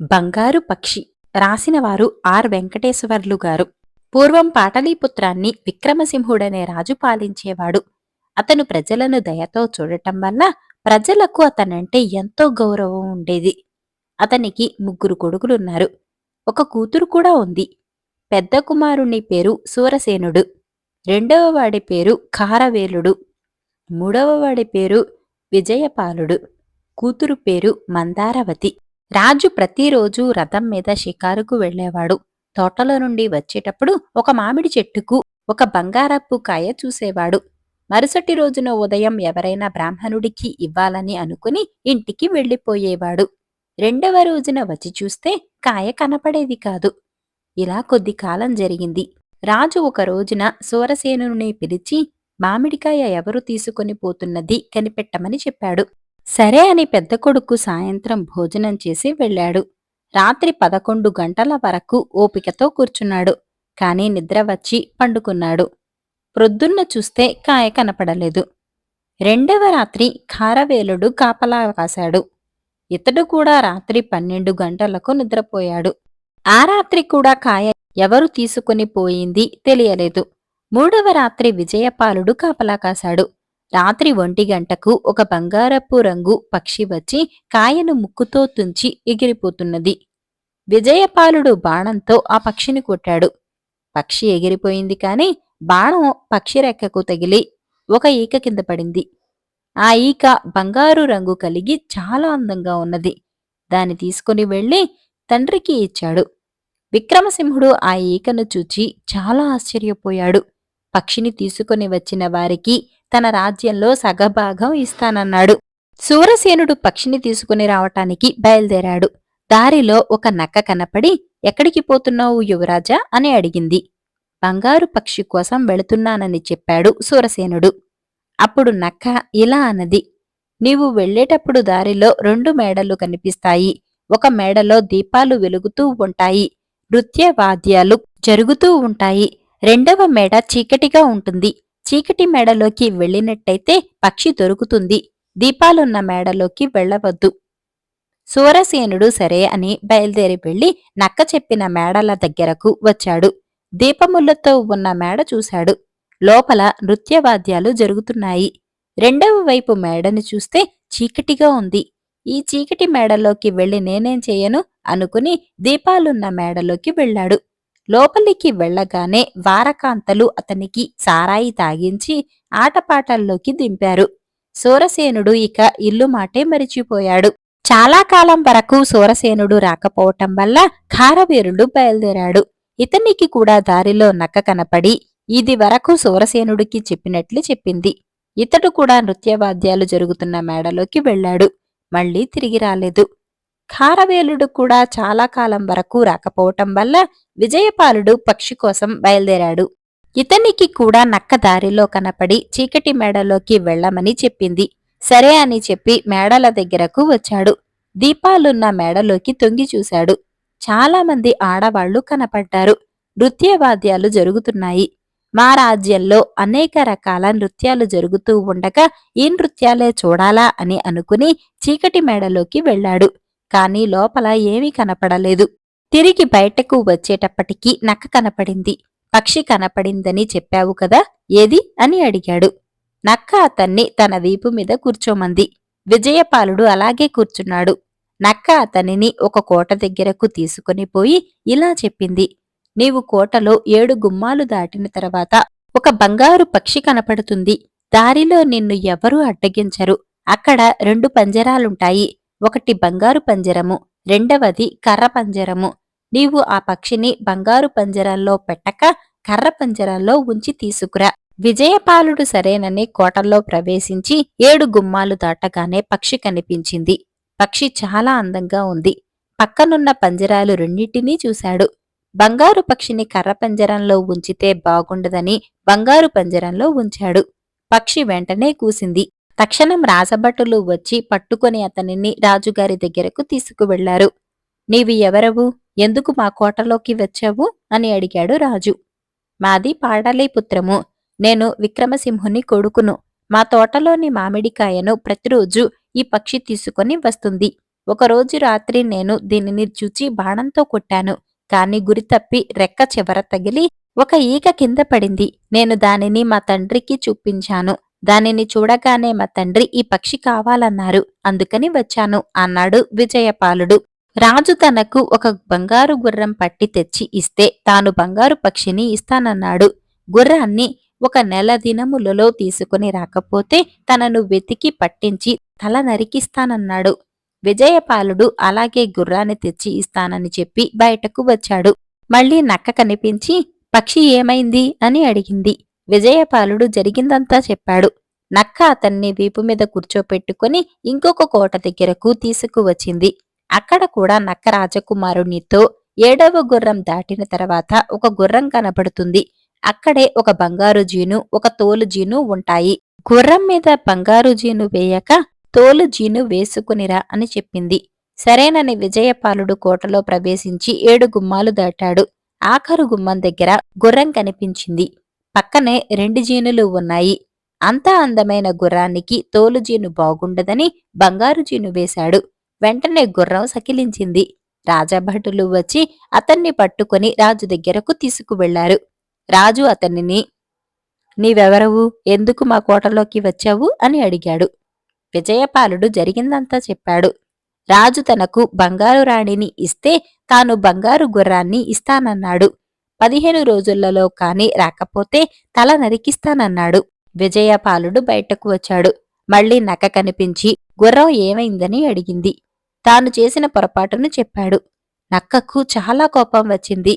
బంగారు పక్షి రాసినవారు ఆర్ వెంకటేశ్వర్లు గారు. పూర్వం పాటలీపుత్రాన్ని విక్రమసింహుడనే రాజు పాలించేవాడు. అతను ప్రజలను దయతో చూడటం వల్ల ప్రజలకు అతనంటే ఎంతో గౌరవం ఉండేది. అతనికి ముగ్గురు కొడుకులున్నారు. ఒక కూతురు కూడా ఉంది. పెద్ద కుమారుని పేరు సూరసేనుడు. రెండవ వాడి పేరు కారవేలుడు. మూడవ వాడి పేరు విజయపాలుడు. కూతురు పేరు మందారవతి. రాజు ప్రతిరోజు రథం మీద షికారుకు వెళ్ళేవాడు. తోటలో నుండి వచ్చేటప్పుడు ఒక మామిడి చెట్టుకు ఒక బంగారపు కాయ చూసేవాడు. మరుసటి రోజున ఉదయం ఎవరైనా బ్రాహ్మణుడికి ఇవ్వాలని అనుకుని ఇంటికి వెళ్ళిపోయేవాడు. రెండవ రోజున వచ్చి చూస్తే కాయ కనపడేది కాదు. ఇలా కొద్ది కాలం జరిగింది. రాజు ఒక రోజున సూరసేనుని పిలిచి మామిడికాయ ఎవరు తీసుకొని పోతున్నది కనిపెట్టమని చెప్పాడు. సరే అని పెద్ద కొడుకు సాయంత్రం భోజనం చేసి వెళ్ళాడు. రాత్రి పదకొండు గంటల వరకు ఓపికతో కూర్చున్నాడు. కాని నిద్ర వచ్చి పండుకున్నాడు. ప్రొద్దున్న చూస్తే కాయ కనపడలేదు. రెండవ రాత్రి ఖారవేలుడు కాపలా కాశాడు ఇతడు కూడా రాత్రి పన్నెండు గంటలకు నిద్రపోయాడు. ఆ రాత్రి కూడా కాయ ఎవరు తీసుకుని పోయింది తెలియలేదు. మూడవ రాత్రి విజయపాలుడు కాపలా కాశాడు. రాత్రి ఒంటి గంటకు ఒక బంగారపు రంగు పక్షి వచ్చి కాయను ముక్కుతో తుంచి ఎగిరిపోతున్నది. విజయపాలుడు బాణంతో ఆ పక్షిని కొట్టాడు. పక్షి ఎగిరిపోయింది కాని బాణం పక్షి రెక్కకు తగిలి ఒక ఈక కింద పడింది. ఆ ఈక బంగారు రంగు కలిగి చాలా అందంగా ఉన్నది. దాన్ని తీసుకుని వెళ్ళి తండ్రికి ఇచ్చాడు. విక్రమసింహుడు ఆ ఈకను చూచి చాలా ఆశ్చర్యపోయాడు. పక్షిని తీసుకుని వచ్చిన వారికి తన రాజ్యంలో సగభాగం ఇస్తానన్నాడు. సూరసేనుడు పక్షిని తీసుకుని రావటానికి బయలుదేరాడు. దారిలో ఒక నక్క కనపడి ఎక్కడికి పోతున్నావు యువరాజా? అని అడిగింది. బంగారు పక్షి కోసం వెళుతున్నానని చెప్పాడు సూరసేనుడు. అప్పుడు నక్క ఇలా అన్నది. నీవు వెళ్ళేటప్పుడు దారిలో రెండు మేడలు కనిపిస్తాయి. ఒక మేడలో దీపాలు వెలుగుతూ ఉంటాయి. నృత్య వాద్యాలు జరుగుతూ ఉంటాయి. రెండవ మేడ చీకటిగా ఉంటుంది. చీకటి మేడలోకి వెళ్ళినట్టయితే పక్షి దొరుకుతుంది. దీపాలున్న మేడలోకి వెళ్ళవద్దు. సూరసేనుడు సరే అని బయలుదేరి వెళ్ళి నక్క చెప్పిన మేడల దగ్గరకు వచ్చాడు. దీపములతో ఉన్న మేడ చూశాడు. లోపల నృత్యవాద్యాలు జరుగుతున్నాయి. రెండవ వైపు మేడని చూస్తే చీకటిగా ఉంది. ఈ చీకటి మేడలోకి వెళ్ళి నేనేం చేయను? అనుకుని దీపాలున్న మేడలోకి వెళ్ళాడు. లోపలికి వెళ్ళగానే వారకాంతలు అతనికి సారాయి తాగించి ఆటపాటల్లోకి దింపారు. సూరసేనుడు ఇక ఇల్లు మాటే మరిచిపోయాడు. చాలా కాలం వరకు సూరసేనుడు రాకపోవటం వల్ల ఖారవీరుడు బయలుదేరాడు. ఇతనికి కూడా దారిలో నక్క కనపడి ఇది వరకు సూరసేనుడికి చెప్పినట్లు చెప్పింది. ఇతడు కూడా నృత్యవాద్యాలు జరుగుతున్న మేడలోకి వెళ్ళాడు. మళ్ళీ తిరిగి రాలేదు. ఖారవేలుడు కూడా చాలా కాలం వరకు రాకపోవటం వల్ల విజయపాలుడు పక్షి కోసం బయలుదేరాడు. ఇతనికి కూడా నక్క దారిలో కనపడి చీకటి మేడలోకి వెళ్ళమని చెప్పింది. సరే అని చెప్పి మేడల దగ్గరకు వచ్చాడు. దీపాలున్న మేడలోకి తొంగి చూశాడు. చాలామంది ఆడవాళ్ళు కనపడ్డారు. నృత్యవాద్యాలు జరుగుతున్నాయి. మా రాజ్యంలో అనేక రకాల నృత్యాలు జరుగుతూ ఉండగా ఈ నృత్యాలే చూడాలా అని అనుకుని చీకటి మేడలోకి వెళ్ళాడు. కానీ లోపల ఏమీ కనపడలేదు. తిరిగి బయటకు వచ్చేటప్పటికి నక్క కనపడింది. పక్షి కనపడిందని చెప్పావు కదా ఏది? అని అడిగాడు. నక్క అతన్ని తన వీపు మీద కూర్చోమంది. విజయపాలుడు అలాగే కూర్చున్నాడు. నక్క అతనిని ఒక కోట దగ్గరకు తీసుకుని పోయి ఇలా చెప్పింది. నీవు కోటలో ఏడు గుమ్మాలు దాటిన తర్వాత ఒక బంగారు పక్షి కనపడుతుంది. దారిలో నిన్ను ఎవరూ అడ్డగించరు. అక్కడ రెండు పంజరాలుంటాయి. ఒకటి బంగారు పంజరము రెండవది కర్ర పంజరము. నీవు ఆ పక్షిని బంగారు పంజరంలో పెట్టక కర్ర పంజరంలో ఉంచి తీసుకురా. విజయపాలుడు సరేనని కోటల్లో ప్రవేశించి ఏడు గుమ్మాలు దాటగానే పక్షి కనిపించింది. పక్షి చాలా అందంగా ఉంది. పక్కనున్న పంజరాలు రెండింటినీ చూశాడు. బంగారు పక్షిని కర్ర పంజరంలో ఉంచితే బాగుండదని బంగారు పంజరంలో ఉంచాడు. పక్షి వెంటనే కూసింది. తక్షణం రాజభటులు వచ్చి పట్టుకొని అతనిని రాజుగారి దగ్గరకు తీసుకువెళ్ళారు నీవి ఎవరవు? ఎందుకు మా కోటలోకి వచ్చావు? అని అడిగాడు రాజు. మాది పాడలీపుత్రము నేను విక్రమసింహుని కొడుకును. మా తోటలోని మామిడికాయను ప్రతిరోజు ఈ పక్షి తీసుకొని వస్తుంది. ఒకరోజు రాత్రి నేను దీనిని చూచి బాణంతో కొట్టాను. కాని గురి తప్పి రెక్క చివర తగిలి ఒక ఈక కింద పడింది. నేను దానిని మా తండ్రికి చూపించాను. దానిని చూడగానే మా తండ్రి ఈ పక్షి కావాలన్నారు. అందుకని వచ్చాను అన్నాడు విజయపాలుడు. రాజు తనకు ఒక బంగారు గుర్రం పట్టి తెచ్చి ఇస్తే తాను బంగారు పక్షిని ఇస్తానన్నాడు. గుర్రాన్ని ఒక నెల దినములలో తీసుకుని రాకపోతే తనను వెతికి పట్టించి తల నరికిస్తానన్నాడు. విజయపాలుడు అలాగే గుర్రాన్ని తెచ్చి ఇస్తానని చెప్పి బయటకు వచ్చాడు. మళ్ళీ నక్క కనిపించి పక్షి ఏమైంది? అని అడిగింది. విజయపాలుడు జరిగిందంతా చెప్పాడు. నక్క అతన్ని వీపు మీద కూర్చోపెట్టుకుని ఇంకొక కోట దగ్గరకు తీసుకువచ్చింది. అక్కడ కూడా నక్క రాజకుమారునితో ఏడవ గుర్రం దాటిన తర్వాత ఒక గుర్రం కనబడుతుంది అక్కడే ఒక బంగారు జీను ఒక తోలు జీను ఉంటాయి. గుర్రం మీద బంగారు జీను వేయక తోలు జీను వేసుకునిరా అని చెప్పింది. సరేనని విజయపాలుడు కోటలో ప్రవేశించి ఏడు గుమ్మాలు దాటాడు. ఆఖరు గుమ్మం దగ్గర గుర్రం కనిపించింది. పక్కనే రెండు జీనులు ఉన్నాయి. అంత అందమైన గుర్రానికి తోలు జీను బాగుండదని బంగారు జీను వేశాడు. వెంటనే గుర్రం సకిలించింది. రాజభటులు వచ్చి అతన్ని పట్టుకొని రాజు దగ్గరకు తీసుకువెళ్ళారు రాజు అతనిని నీవెవరవు? ఎందుకు మా కోటలోకి వచ్చావు? అని అడిగాడు. విజయపాలుడు జరిగిందంతా చెప్పాడు. రాజు తనకు బంగారు రాణిని ఇస్తే తాను బంగారు గుర్రాన్ని ఇస్తానన్నాడు. పదిహేను రోజులలో కాని రాకపోతే తల నరికిస్తానన్నాడు. విజయపాలుడు బయటకు వచ్చాడు. మళ్ళీ నక్క కనిపించి గుర్రం ఏమైందని? అడిగింది. తాను చేసిన పొరపాటును చెప్పాడు. నక్కకు చాలా కోపం వచ్చింది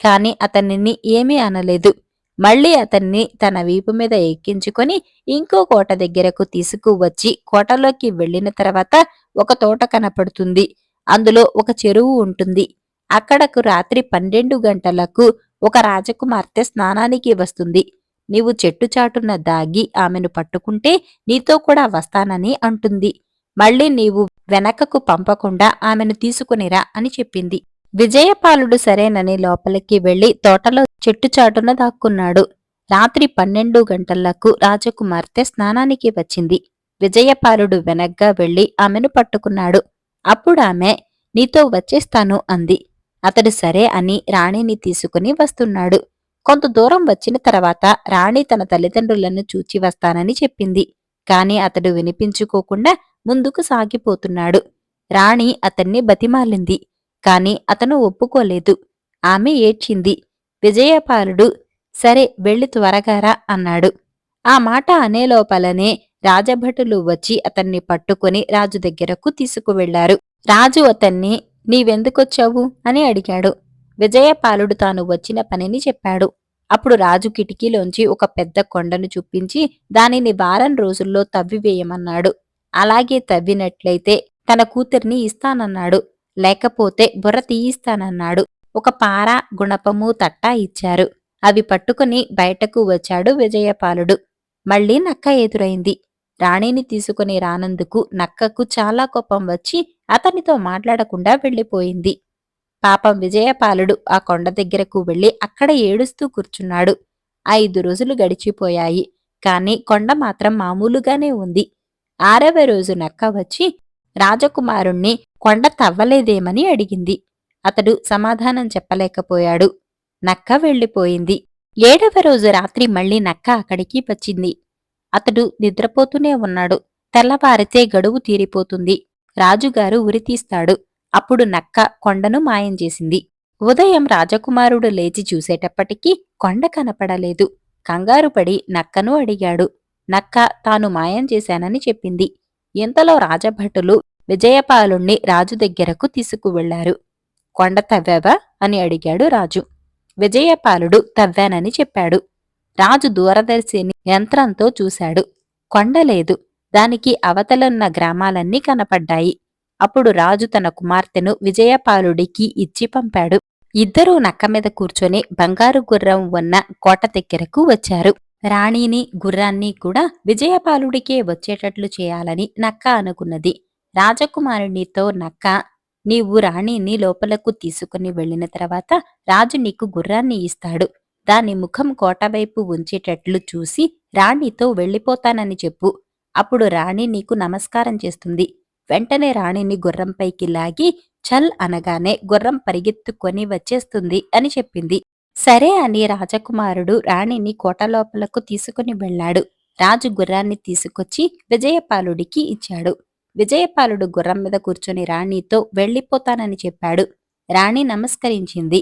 కాని అతనిని ఏమీ అనలేదు. మళ్ళీ అతన్ని తన వీపు మీద ఎక్కించుకొని ఇంకో కోట దగ్గరకు తీసుకువచ్చి కోటలోకి వెళ్ళిన తర్వాత ఒక తోట కనపడుతుంది. అందులో ఒక చెరువు ఉంటుంది. అక్కడకు రాత్రి పన్నెండు గంటలకు ఒక రాజకుమార్తె స్నానానికి వస్తుంది. నీవు చెట్టు చాటున దాగి ఆమెను పట్టుకుంటే నీతో కూడా వస్తానని అంటుంది. మళ్ళీ నీవు వెనకకు పంపకుండా ఆమెను తీసుకునిరా అని చెప్పింది. విజయపాలుడు సరేనని లోపలికి వెళ్ళి తోటలో చెట్టు చాటున దాక్కున్నాడు. రాత్రి పన్నెండు గంటలకు రాజకుమార్తె స్నానానికి వచ్చింది. విజయపాలుడు వెనగ్గా వెళ్ళి ఆమెను పట్టుకున్నాడు. అప్పుడామె నీతో వచ్చేస్తాను అంది. అతడు సరే అని రాణిని తీసుకుని వస్తున్నాడు. కొంత దూరం వచ్చిన తర్వాత రాణి తన తల్లిదండ్రులను చూచి వస్తానని చెప్పింది. కాని అతడు వినిపించుకోకుండా ముందుకు సాగిపోతున్నాడు. రాణి అతన్ని బతిమాలింది. కాని అతను ఒప్పుకోలేదు. ఆమె ఏడ్చింది. విజయపాలుడు సరే వెళ్ళి త్వరగారా అన్నాడు. ఆ మాట అనేలోపలనే రాజభటులు వచ్చి అతన్ని పట్టుకుని రాజు దగ్గరకు తీసుకువెళ్ళారు రాజు అతన్ని నీవెందుకొచ్చావు? అని అడిగాడు. విజయపాలుడు తాను వచ్చిన పనిని చెప్పాడు. అప్పుడు రాజు కిటికీలోంచి ఒక పెద్ద కొండను చూపించి దానిని వారం రోజుల్లో తవ్వివేయమన్నాడు. అలాగే తవ్వినట్లయితే తన కూతుర్ని ఇస్తానన్నాడు. లేకపోతే బుర్ర తీయిస్తానన్నాడు. ఒక పార గుణపము తట్టా ఇచ్చారు. అవి పట్టుకుని బయటకు వచ్చాడు విజయపాలుడు. మళ్ళీ నక్క ఎదురైంది. రాణిని తీసుకుని రానందుకు నక్కకు చాలా కోపం వచ్చి అతనితో మాట్లాడకుండా వెళ్ళిపోయింది. పాపం విజయపాలుడు ఆ కొండ దగ్గరకు వెళ్ళి అక్కడ ఏడుస్తూ కూర్చున్నాడు. ఐదు రోజులు గడిచిపోయాయి. కాని కొండ మాత్రం మామూలుగానే ఉంది. ఆరవ రోజు నక్క వచ్చి రాజకుమారుణ్ణి కొండ తవ్వలేదేమని అడిగింది. అతడు సమాధానం చెప్పలేకపోయాడు. నక్క వెళ్ళిపోయింది. ఏడవ రోజు రాత్రి మళ్ళీ నక్క అక్కడికి వచ్చింది. అతడు నిద్రపోతూనే ఉన్నాడు. తెల్లవారితే గడువు తీరిపోతుంది. రాజుగారు ఉరితీస్తాడు అప్పుడు నక్క కొండను మాయం చేసింది. ఉదయం రాజకుమారుడు లేచి చూసేటప్పటికీ కొండ కనపడలేదు. కంగారుపడి నక్కను అడిగాడు. నక్క తాను మాయం చేశానని చెప్పింది. ఇంతలో రాజభటులు విజయపాలుణ్ణి రాజు దగ్గరకు తీసుకువెళ్ళారు కొండ తవ్వావా? అని అడిగాడు రాజు. విజయపాలుడు తవ్వానని చెప్పాడు. రాజు దూరదర్శిని యంత్రంతో చూశాడు. కొండలేదు దానికి అవతలున్న గ్రామాలన్నీ కనపడ్డాయి. అప్పుడు రాజు తన కుమార్తెను విజయపాలుడికి ఇచ్చి పంపాడు. ఇద్దరూ నక్క మీద కూర్చొని బంగారు గుర్రం ఉన్న కోట దగ్గరకు వచ్చారు. రాణిని గుర్రాన్ని కూడా విజయపాలుడికే వచ్చేటట్లు చేయాలని నక్క అనుకున్నది. రాజకుమారునితో నక్క నీవు రాణిని లోపలకు తీసుకుని వెళ్ళిన తర్వాత రాజు నీకు గుర్రాన్ని ఇస్తాడు. దాని ముఖం కోటవైపు ఉంచేటట్లు చూసి రాణితో వెళ్ళిపోతానని చెప్పు. అప్పుడు రాణి నీకు నమస్కారం చేస్తుంది. వెంటనే రాణిని గుర్రంపైకి లాగి చల్ అనగానే గుర్రం పరిగెత్తుకొని వచ్చేస్తుంది అని చెప్పింది. సరే అని రాజకుమారుడు రాణిని కోట లోపలకు తీసుకుని వెళ్ళాడు. రాజు గుర్రాన్ని తీసుకొచ్చి విజయపాలుడికి ఇచ్చాడు. విజయపాలుడు గుర్రం మీద కూర్చొని రాణితో వెళ్ళిపోతానని చెప్పాడు. రాణి నమస్కరించింది.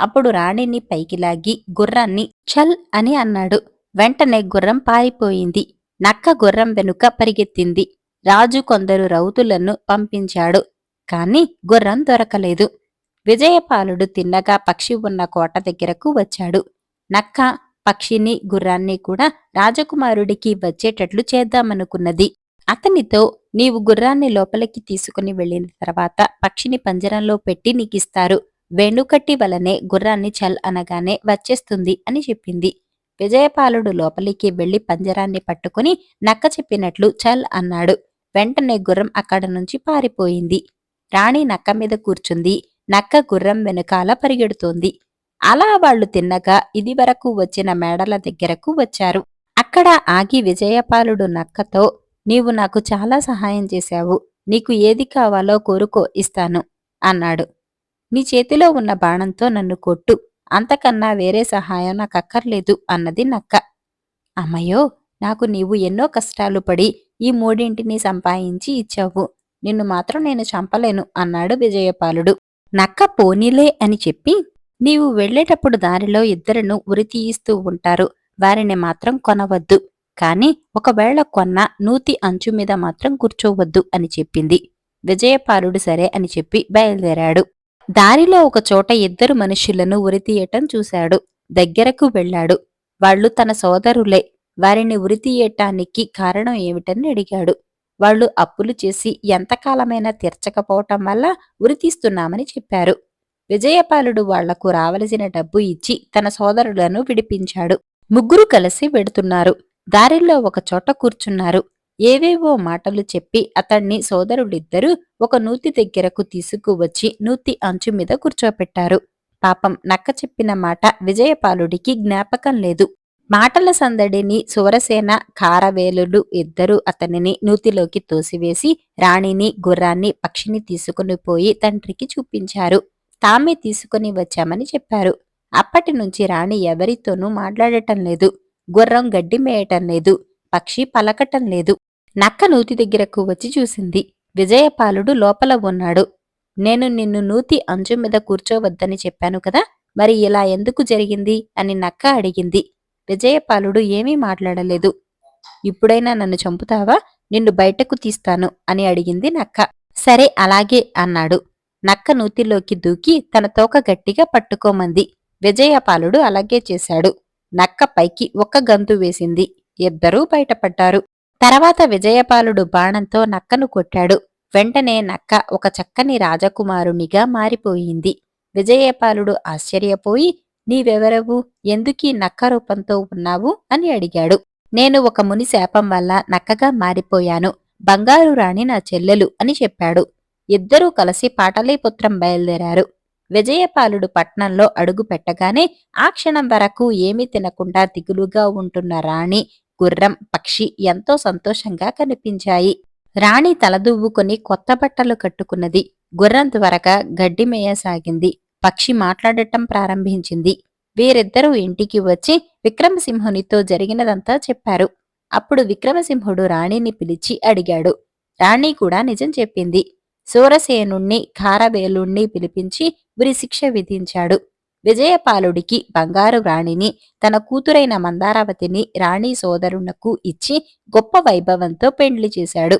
అప్పుడు రాణిని పైకి లాగి గుర్రాన్ని చల్ అని అన్నాడు. వెంటనే గుర్రం పారిపోయింది. నక్క గుర్రం వెనుక పరిగెత్తింది. రాజు కొందరు రౌతులను పంపించాడు. కాని గుర్రం దొరకలేదు. విజయపాలుడు తిన్నగా పక్షి ఉన్న కోట దగ్గరకు వచ్చాడు. నక్క పక్షిని గుర్రాన్ని కూడా రాజకుమారుడికి వచ్చేటట్లు చేద్దామనుకున్నది. అతనితో నీవు గుర్రాన్ని లోపలికి తీసుకుని వెళ్ళిన తర్వాత పక్షిని పంజరంలో పెట్టి నీకిస్తారు. వెనుకటి వలనే గుర్రాన్ని చల్ అనగానే వచ్చేస్తుంది అని చెప్పింది. విజయపాలుడు లోపలికి వెళ్ళి పంజరాన్ని పట్టుకుని నక్క చెప్పినట్లు చల్ అన్నాడు. వెంటనే గుర్రం అక్కడ నుంచి పారిపోయింది. రాణి నక్క మీద కూర్చుంది. నక్క గుర్రం వెనుకాల పరిగెడుతోంది. అలా వాళ్ళు తిన్నగా ఇదివరకు వచ్చిన మేడల దగ్గరకు వచ్చారు. అక్కడ ఆగి విజయపాలుడు నక్కతో నీవు నాకు చాలా సహాయం చేశావు. నీకు ఏది కావాలో కోరుకో ఇస్తాను అన్నాడు. నీ చేతిలో ఉన్న బాణంతో నన్ను కొట్టు. అంతకన్నా వేరే సహాయం నాకు అక్కర్లేదు అన్నది నక్క. అమ్మయ్యో నాకు నీవు ఎన్నో కష్టాలు పడి ఈ మూడింటిని సంపాదించి ఇచ్చావు. నిన్ను మాత్రం నేను చంపలేను అన్నాడు విజయపాలుడు. నక్క పోనీలే అని చెప్పి నీవు వెళ్ళేటప్పుడు దారిలో ఇద్దరును ఉరి తీయిస్తూ ఉంటారు. వారిని మాత్రం కొనవద్దు. కాని ఒకవేళ కొన్న నూతి అంచు మీద మాత్రం కూర్చోవద్దు అని చెప్పింది. విజయపాలుడు సరే అని చెప్పి బయలుదేరాడు. దారిలో ఒక చోట ఇద్దరు మనుషులను ఉరితీయటం చూశాడు. దగ్గరకు వెళ్ళాడు. వాళ్ళు తన సోదరులే. వారిని ఉరితీయటానికి కారణం ఏమిటని అడిగాడు. వాళ్ళు అప్పులు చేసి ఎంతకాలమైనా తీర్చకపోవటం వల్ల ఉరితీస్తున్నామని చెప్పారు. విజయపాలుడు వాళ్ళకు రావలసిన డబ్బు ఇచ్చి తన సోదరులను విడిపించాడు. ముగ్గురు కలిసి వెడుతున్నారు. దారిలో ఒక చోట కూర్చున్నారు. ఏవేవో మాటలు చెప్పి అతన్ని సోదరుడిద్దరూ ఒక నూతి దగ్గరకు తీసుకువచ్చి నూతి అంచు మీద కూర్చోపెట్టారు. పాపం నక్క చెప్పిన మాట విజయపాలుడికి జ్ఞాపకం లేదు. మాటల సందడిని సువరసేన కారవేలుడు ఇద్దరూ అతనిని నూతిలోకి తోసివేసి రాణిని గుర్రాన్ని పక్షిని తీసుకుని పోయి తండ్రికి చూపించారు. తామే తీసుకుని వచ్చామని చెప్పారు. అప్పటి నుంచి రాణి ఎవరితోనూ మాట్లాడటం లేదు. గుర్రం గడ్డి మేయటం లేదు. పక్షి పలకటం లేదు. నక్క నూతి దగ్గరకు వచ్చి చూసింది. విజయపాలుడు లోపల ఉన్నాడు. నేను నిన్ను నూతి అంచు మీద కూర్చోవద్దని చెప్పాను కదా మరి ఇలా ఎందుకు జరిగింది? అని నక్క అడిగింది. విజయపాలుడు ఏమీ మాట్లాడలేదు. ఇప్పుడైనా నన్ను చంపుతావా? నిన్ను బయటకు తీస్తాను అని అడిగింది నక్క. సరే అలాగే అన్నాడు. నక్క నూతిలోకి దూకి తన తోక గట్టిగా పట్టుకోమంది. విజయపాలుడు అలాగే చేశాడు. నక్క పైకి ఒక్క గంతు వేసింది. ఇద్దరూ బయటపడ్డారు. తర్వాత విజయపాలుడు బాణంతో నక్కను కొట్టాడు. వెంటనే నక్క ఒక చక్కని రాజకుమారునిగా మారిపోయింది. విజయపాలుడు ఆశ్చర్యపోయి నీవెవరవు? ఎందుకీ నక్క రూపంతో ఉన్నావు? అని అడిగాడు. నేను ఒక ముని శాపం వల్ల నక్కగా మారిపోయాను. బంగారు రాణి నా చెల్లెలు అని చెప్పాడు. ఇద్దరూ కలిసి పాటలీపుత్రం బయలుదేరారు. విజయపాలుడు పట్నంలో అడుగు పెట్టగానే ఆ క్షణం వరకు ఏమీ తినకుండా దిగులుగా ఉంటున్న రాణి గుర్రం పక్షి ఎంతో సంతోషంగా కనిపించాయి. రాణి తలదువ్వుకొని కొత్త బట్టలు కట్టుకున్నది. గుర్రం త్వరగా గడ్డి మేయసాగింది పక్షి మాట్లాడటం ప్రారంభించింది. వీరిద్దరూ ఇంటికి వచ్చి విక్రమసింహునితో జరిగినదంతా చెప్పారు. అప్పుడు విక్రమసింహుడు రాణిని పిలిచి అడిగాడు. రాణి కూడా నిజం చెప్పింది. సూరసేనుణ్ణి ఖారవేలుణ్ణి పిలిపించి ఉరి శిక్ష విధించాడు. విజయపాలుడికి బంగారు రాణిని తన కూతురైన మందారావతిని రాణి సోదరునకు ఇచ్చి గొప్ప వైభవంతో పెండ్లి చేశాడు.